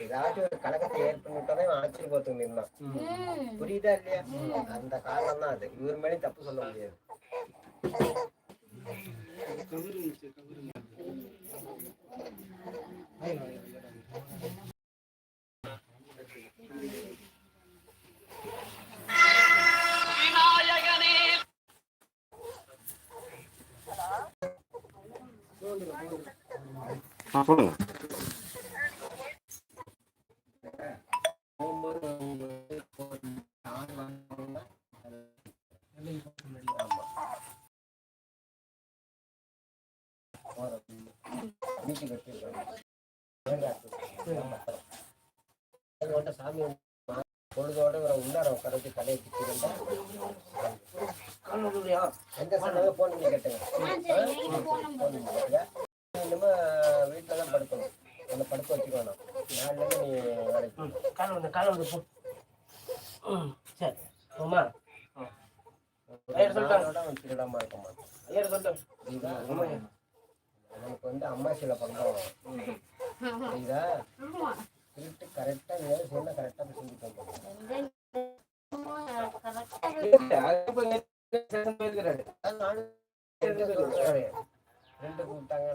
ஏதாச்சும் ஒரு கலக்கத்தை ஏற்பண்ணிட்டோன்னே ஆச்சரிய பார்த்து நின்னான் புரியுதா இல்லையா? அந்த காரணம் தான் அது. இவர் மேலேயும் தப்பு சொல்ல முடியாது. சொல்லுங்க. போகும்போது அவங்க வந்து ஆண் சாமி பொழுதோட இவரை உள்ளார உட்காரத்து கடையை தலையை எந்த சண்டை போன் பண்ணி கேட்டுங்க போன் இனிமே வீட்டில் தான் படுக்கணும் உன்னை படுக்க வச்சுக்கணும் நாளிலேருந்து நீ வேலைக்கு போ. வந்து கால் வந்து போ ம், சரி. அம்மா ஐயர் சொல்லிட்டாங்க. நாளோட அவன் திருடாம இருக்க நமக்கு வந்து அம்மா சில பண்ணுறோம் புரியுதா? திருட்டு கரெக்டாக வேலை செய்யணும் கரெக்டாக செஞ்சு ரெண்டு கூப்பிட்டாங்க.